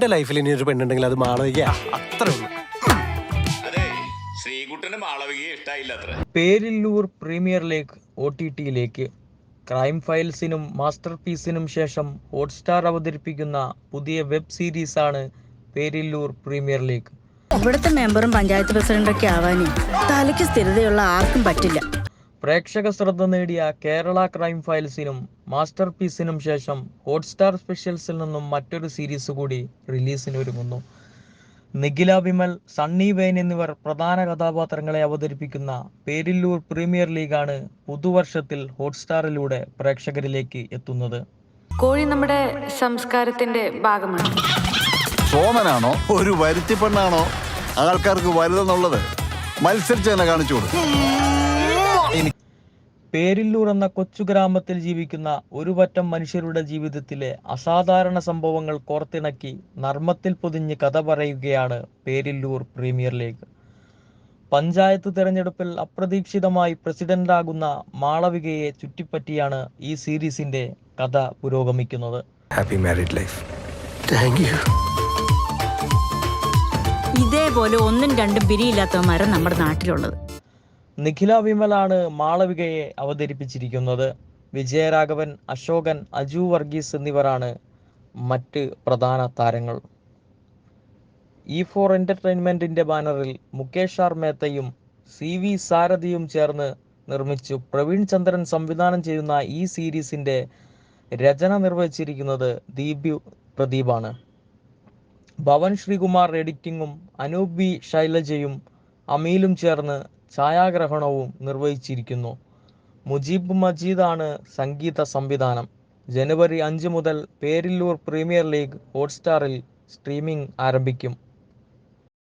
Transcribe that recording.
എന്റെ ലൈഫിൽ ഇനി ഒരു പെണ്ണുണ്ടെങ്കിൽ അത് മാളവിക അത്രേ ഉള്ളൂ. അതെ ശ്രീകുട്ടന് മാളവികയെ ഇഷ്ടായില്ല അത്ര. Perilloor premier league O T ടിയിലേക്ക് crime ഫയൽസിനും മാസ്റ്റർ പീസിനും ശേഷം ഹോട്ട്സ്റ്റാർ അവതരിപ്പിക്കുന്ന പുതിയ വെബ് സീരീസ് ആണ് പേരില്ലൂർ പ്രീമിയർ ലീഗ്. ഇവിടുത്തെ മെമ്പറും പഞ്ചായത്ത് പ്രസിഡന്റൊക്കെ ആവാനേ തലയ്ക്ക് സ്ഥിരതയുള്ള ആർക്കും പറ്റില്ല. പ്രേക്ഷക ശ്രദ്ധ നേടിയ കേരള ക്രൈം ഫയൽസിനും മാസ്റ്റർ പീസിനും ശേഷം ഹോട്ട്സ്റ്റാർ സ്പെഷ്യൽസിൽ നിന്നും മറ്റൊരു സീരീസ് കൂടി റിലീസിന് ഒരുങ്ങുന്നു. നിഖില വിമൽ സണ്ണി വെയിൻ എന്നിവർ പ്രധാന കഥാപാത്രങ്ങളെ അവതരിപ്പിക്കുന്ന പേരില്ലൂർ പ്രീമിയർ ലീഗാണ് പുതുവർഷത്തിൽ ഹോട്ട്സ്റ്റാറിലൂടെ പ്രേക്ഷകരിലേക്ക് എത്തുന്നത്. കോഴി നമ്മുടെ സംസ്കാരത്തിന്റെ ഭാഗമാണ്. സോമനാണോ? ഒരു വരുത്തി പെണ്ണാണോ ആൾക്കാർക്ക് വലുതെന്നുള്ളത് മത്സരിച്ച് തന്നെ കാണിച്ചു കൊടുക്കും. പേരില്ലൂർ എന്ന കൊച്ചു ഗ്രാമത്തിൽ ജീവിക്കുന്ന ഒരു പറ്റം മനുഷ്യരുടെ ജീവിതത്തിലെ അസാധാരണ സംഭവങ്ങൾ കോർത്തിണക്കി നർമ്മത്തിൽ പൊതിഞ്ഞ് കഥ പറയുകയാണ് പേരില്ലൂർ പ്രീമിയർ ലീഗ്. പഞ്ചായത്ത് തിരഞ്ഞെടുപ്പിൽ അപ്രതീക്ഷിതമായി പ്രസിഡന്റാകുന്ന മാളവികയെ ചുറ്റിപ്പറ്റിയാണ് ഈ സീരീസിന്റെ കഥ പുരോഗമിക്കുന്നത്. Happy married life thank you ഇതേപോലെ ഒന്നും രണ്ടും പിരിയില്ലാത്തവന്മാരാണ് നമ്മുടെ നാട്ടിലുള്ളത്. നിഖില വിമലാണ് മാളവികയെ അവതരിപ്പിച്ചിരിക്കുന്നത്. വിജയരാഘവൻ അശോകൻ അജു വർഗീസ് എന്നിവരാണ് മറ്റ് പ്രധാന താരങ്ങൾ. ഇ ഫോർ എന്റർടൈൻമെന്റിന്റെ ബാനറിൽ മുകേഷ് ആർ മേത്തയും സി വി സാരഥിയും ചേർന്ന് നിർമ്മിച്ചു പ്രവീൺ ചന്ദ്രൻ സംവിധാനം ചെയ്യുന്ന ഈ സീരീസിന്റെ രചന നിർവഹിച്ചിരിക്കുന്നത് ദീപു പ്രദീപാണ്. ഭവൻ ശ്രീകുമാർ എഡിറ്റിംഗും അനൂപ് ബി ശൈലജയും അമീലും ചേർന്ന് ഛായാഗ്രഹണവും നിർവഹിച്ചിരിക്കുന്നു. മുജീബ് മജീദാണ് സംഗീത സംവിധാനം. ജനുവരി അഞ്ച് മുതൽ പേരില്ലൂർ പ്രീമിയർ ലീഗ് ഹോട്ട്സ്റ്റാറിൽ സ്ട്രീമിംഗ് ആരംഭിക്കും.